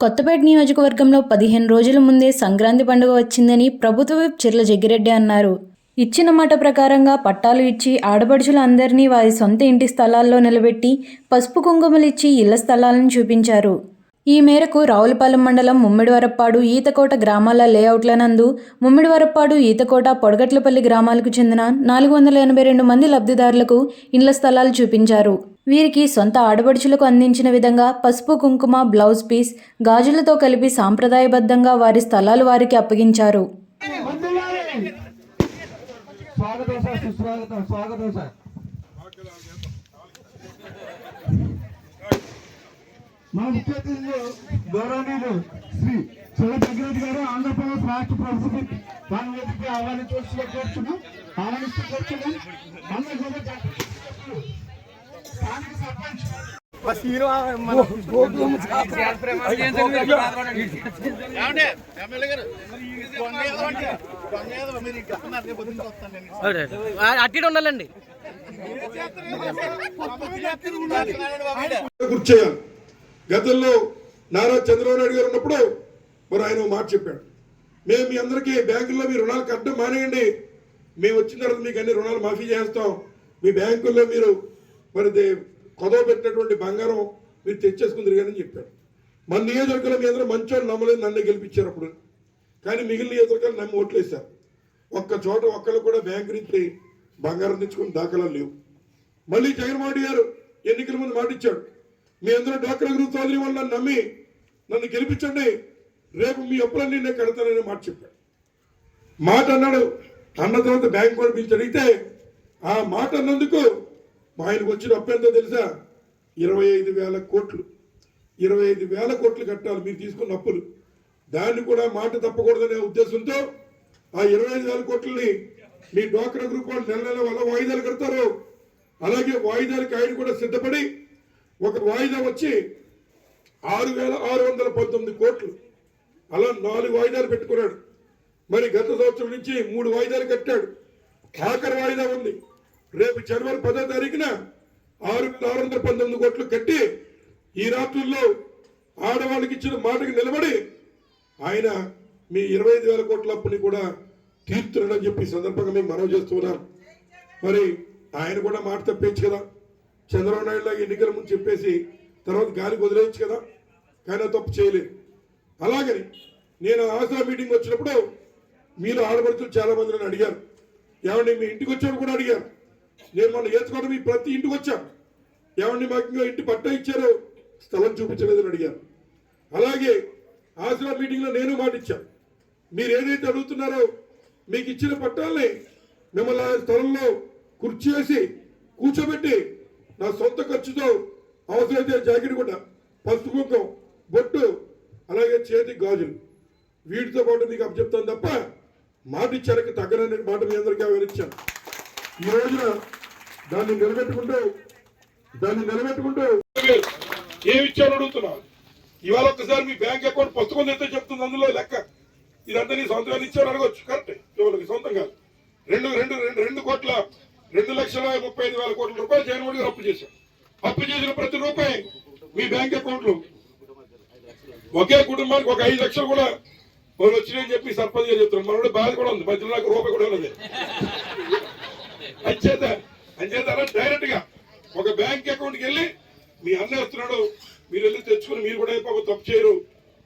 కొత్తపేట నియోజకవర్గంలో పదిహేను రోజుల ముందే సంక్రాంతి పండుగ వచ్చిందని ప్రభుత్వ విప్ చిర్ల జగ్గిరెడ్డి అన్నారు. ఇచ్చిన మాట ప్రకారంగా పట్టాలు ఇచ్చి ఆడపడుచుల అందరినీ వారి సొంత ఇంటి స్థలాల్లో నిలబెట్టి పసుపు కుంకుమలు ఇచ్చి ఇళ్ళ స్థలాలను చూపించారు. ఈ మేరకు రావులపాలెం మండలం ముమ్మిడివరప్పాడు ఈతకోట గ్రామాల లేఅవుట్ల నందు ముమ్మిడివరప్పాడు ఈతకోట పొడగట్లపల్లి గ్రామాలకు చెందిన నాలుగు వందల ఎనభై రెండు మంది లబ్ధిదారులకు ఇండ్ల స్థలాలు చూపించారు. వీరికి సొంత ఆడపడుచులకు అందించిన విధంగా పసుపు కుంకుమ బ్లౌజ్ పీస్ గాజులతో కలిపి సాంప్రదాయబద్ధంగా వారి స్థలాలు వారికి అప్పగించారు. మా ముఖ్య అతిథులు గౌరవనీయులు శ్రీ చిల్ల గారు ఆంధ్రప్రదేశ్ రాష్ట్ర ప్రభుత్వం వారి వేదికగా ఆహ్వానించవలసిగా కోరుచున్నాం. ఆహ్వానిస్తూ కోరుచున్నాం. అందరూ కూడా జాగ్రత్తగా స్థానిక సర్పంచ్ అట్టి ఉండాలండి. గుర్తు చేయాలి గతంలో నారా చంద్రబాబు నాయుడు గారు ఉన్నప్పుడు మరి ఆయన మాట చెప్పాడు. మేము మీ అందరికీ బ్యాంకుల్లో మీ రుణాలు కట్టడం మానేయండి. మేము వచ్చిన తర్వాత మీకు అన్ని రుణాలు మాఫీ చేస్తాం. మీ బ్యాంకుల్లో మీరు మరి దే- కొదవ పెట్టినటువంటి బంగారం మీరు తెచ్చేసుకుందరు కానీ చెప్పాడు మన నియోజకవర్గంలో మీ అందరూ మంచోళ్ళు నమ్మలేదు నన్ను గెలిపించారు అప్పుడు. కానీ మిగిలిన నియోజకవర్గాలు నమ్మి ఓట్లేశారు. ఒక్క చోట ఒక్కళ్ళు కూడా బ్యాంకు నుంచి బంగారం తెచ్చుకుని దాఖలాలు లేవు. మళ్ళీ జగన్మోహన్ గారు ఎన్నికల ముందు మాట ఇచ్చాడు. మీ అందరూ డాక్టర్ గురు చౌదరి వల్ల నన్ను నమ్మి నన్ను గెలిపించండి రేపు మీ అప్పులన్నీ నేను కడతానని మాట చెప్పాడు. మాట అన్నాడు. అన్న తర్వాత బ్యాంక్ కూడా పిలిచి అడిగితే ఆ మాట అన్నందుకు మా ఆయనకు వచ్చిన అప్పు ఎంతో తెలుసా? ఇరవై ఐదు వేల కోట్లు. ఇరవై ఐదు వేల కోట్లు కట్టాలి మీరు తీసుకున్న అప్పులు. దాన్ని కూడా మాట తప్పకూడదనే ఉద్దేశంతో ఆ ఇరవై ఐదు వేల కోట్లని మీ డ్వాక్రా గ్రూప్ వాళ్ళు నెల నెల వల్ల వాయిదాలు కడతారు. అలాగే వాయిదాలకి ఆయన కూడా సిద్ధపడి ఒక వాయిదా వచ్చి ఆరు వేల ఆరు వందల పంతొమ్మిది కోట్లు. అలా నాలుగు వాయిదాలు పెట్టుకున్నాడు. మరి గత సంవత్సరం నుంచి మూడు వాయిదాలు కట్టాడు. ఆఖరి వాయిదా ఉంది. రేపు జనవరి పదో తారీఖున ఆరు ఆరు వందల పంతొమ్మిది కోట్లు కట్టి ఈ రాత్రుల్లో ఆడవాళ్ళకి ఇచ్చిన మాటకి నిలబడి ఆయన మీ ఇరవై ఐదు వేల కోట్ల అప్పుని కూడా తీర్చున్నాడని చెప్పి సందర్భంగా మేము మనవి చేస్తున్నాం మరి ఆయన కూడా మాట తప్పేచ్చు కదా. చంద్రబాబు నాయుడు లాగా ఎన్నికల ముందు చెప్పేసి తర్వాత గాలికి వదిలేయచ్చు కదా. కానీ తప్పు చేయలేదు. అలాగని నేను ఆసరా మీటింగ్ వచ్చినప్పుడు మీరు ఆడపడుతులు చాలా మంది నన్ను అడిగారు. ఏమండి మీ ఇంటికి వచ్చాను కూడా అడిగారు. నేను మొన్న ఏచుకోవడం మీ ప్రతి ఇంటికి వచ్చాను ఏమండి మాకు ఇంకా ఇంటి పట్ట ఇచ్చారు? స్థలం చూపించలేదని అడిగారు. అలాగే ఆసరా మీటింగ్లో నేను మాట ఇచ్చాను మీరు ఏదైతే అడుగుతున్నారో మీకు ఇచ్చిన పట్టాలని మిమ్మల్ని ఆ స్థలంలో కుర్చీ వేసి కూర్చోబెట్టి నా సొంత ఖర్చుతో అవసరమైతే జాకెట్ కూడా పసుపు కుంకం బొట్టు అలాగే చేతి గాజులు. వీటితో పాటు మీకు అప్పచెప్తాను తప్ప మాట ఇచ్చారకి తగ్గనని మాట మీ అందరికీ వివరించాను ఈ రోజున దాన్ని నిలబెట్టుకుంటూ దాన్ని నిలబెట్టుకుంటూ ఏమి ఇచ్చారు అడుగుతున్నాను ఇవాళ ఒక్కసారి మీ బ్యాంక్ అకౌంట్ పుస్తకం తెస్తే చెప్తుంది అందులో లెక్క. ఇదంతా నీ సొంతంగా ఇచ్చారు అడగొచ్చు కరెక్ట్. ఇవాళకి సొంతం కాదు. రెండు రెండు రెండు రెండు కోట్ల రెండు లక్షల ముప్పై ఐదు వేల కోట్ల రూపాయలు జగన్మోహన్ గారు అప్పు చేశారు. అప్పు చేసిన ప్రతి రూపాయి మీ బ్యాంక్ అకౌంట్లో. ఒకే కుటుంబానికి ఒక ఐదు లక్షలు కూడా వాళ్ళు వచ్చినాయని చెప్పి సర్పంచ్ గారు చెప్తున్నారు. మనోడి బాధ కూడా ఉంది. మధ్యలో నాకు రూపాయి కూడా ఉన్నది అంచేత అంచేత డైరెక్ట్గా. ఒక బ్యాంక్ అకౌంట్కి వెళ్ళి మీ అన్న వస్తున్నాడు. మీరు వెళ్ళి తెచ్చుకుని మీరు కూడా పాప తప్పు చేయరు.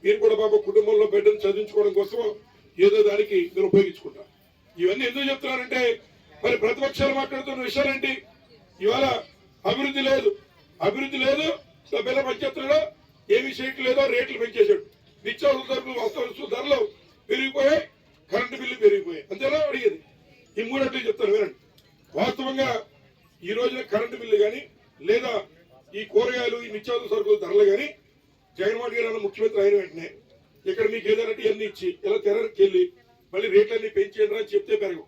మీరు కూడా పాప కుటుంబంలో బిడ్డను చదివించుకోవడం కోసం ఏదో దానికి మీరు ఉపయోగించుకుంటారు ఇవన్నీ ఎందుకు చెప్తున్నారంటే మరి ప్రతిపక్షాలు మాట్లాడుతున్న విషయాలేంటి ఇవాళ అభివృద్ధి లేదు. అభివృద్ధి లేదు. సభ్యుల పంచాయతీలో ఏమి చేయట్లేదో రేట్లు పెంచేశాడు. నిత్యావసర ధరలు వస్తు ధరలు పెరిగిపోయాయి. కరెంటు బిల్లు పెరిగిపోయాయి. అంతేలా అడిగేది. ఈ మూడట్లు చెప్తాను వినండి. వాస్తవంగా ఈ రోజున కరెంటు బిల్లు కానీ లేదా ఈ కూరగాయలు ఈ నిత్యావసర సరుకుల ధరలు కానీ జగన్మోహన్ గారు అన్న ముఖ్యమంత్రి అయిన వెంటనే ఇక్కడ మీకు ఏదైనా ఇవన్నీ ఇచ్చి ఇలా తెరకి వెళ్ళి మళ్ళీ రేట్లన్నీ పెంచేయండి అని చెప్తే పెరగవు.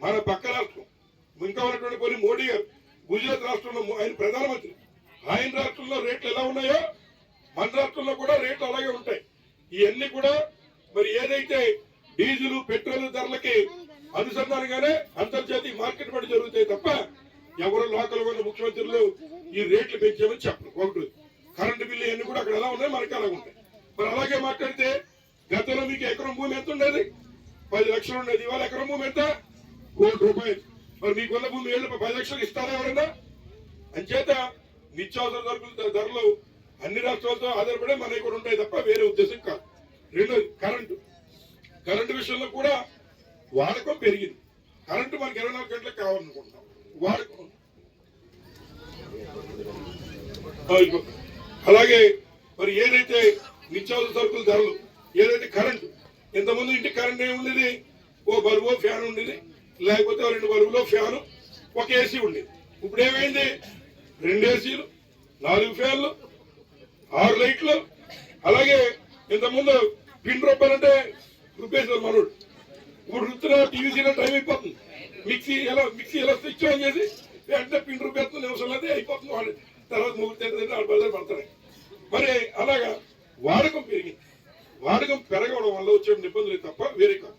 మన పక్క రాష్ట్రం ఇంకా ఉన్నటువంటి కొన్ని మోడీ గారు గుజరాత్ రాష్ట్రంలో ఆయన ప్రధానమంత్రి ఆయన రాష్ట్రంలో రేట్లు ఎలా ఉన్నాయో మన రాష్ట్రంలో కూడా రేట్లు అలాగే ఉంటాయి. ఇవన్నీ కూడా మరి ఏదైతే డీజిల్ పెట్రోల్ ధరలకి అనుసంధానంగానే అంతర్జాతీయ మార్కెట్ పడి జరుగుతాయి తప్ప ఎవరు లోకల్ ఉన్న ముఖ్యమంత్రులు ఈ రేట్లు పెంచామని చెప్పరు. ఒకటి కరెంటు బిల్లు ఇవన్నీ కూడా అక్కడ ఎలా ఉన్నాయి? మనకి అలాగ ఉంటాయి. మరి అలాగే మాట్లాడితే గతంలో మీకు ఎకరం భూమి ఎంత ఉండేది? పది లక్షలు ఉండేది. ఇవాళ ఎకరం భూమి ఎంత? కోటి రూపాయలు. మరి మీకున్న భూమి ఏళ్ళు పది లక్షలు ఇస్తారా ఎవరన్నా అంచేత నిత్యావసర సరుకుల ధరలు అన్ని రాష్ట్రాలతో ఆధారపడే మనకి కూడా ఉంటాయి తప్ప వేరే ఉద్దేశం కాదు. రెండోది కరెంటు. కరెంటు విషయంలో కూడా వాడకం పెరిగింది. కరెంటు మనకి ఇరవై నాలుగు గంటలకు కావాలనుకుంటున్నాం. వాడకం అలాగే మరి ఏదైతే నిత్యావసర సరుకుల ధరలు ఏదైతే కరెంటు ఇంతకుముందు ఇంటికి కరెంట్ ఏముండేది ఓ బరువు ఫ్యాన్ ఉండేది. లేకపోతే రెండు బరువులో ఫ్యాను ఒక ఏసీ ఉండేది. ఇప్పుడు ఏమైంది? రెండు ఏసీలు నాలుగు ఫ్యాన్లు ఆరు లైట్లు. అలాగే ఇంతకుముందు పిన్ రూపాయలంటే రుపేశారు మనోడు ఇప్పుడు రుతున్న టీవీ సీరియల్ టైం అయిపోతుంది. మిక్సీ ఎలా మిక్సీ ఎలా స్విచ్ ఆన్ చేసి వెంటనే పిండి రూపేస్తుంది నిమిషం అయితే అయిపోతుంది వాళ్ళు తర్వాత ముగ్గురు వాళ్ళు బదులు పడతాయి. మరి అలాగా వాడకం పెరిగింది. వాడకం పెరగడం వల్ల వచ్చే ఇబ్బందులు తప్ప వేరే కాదు.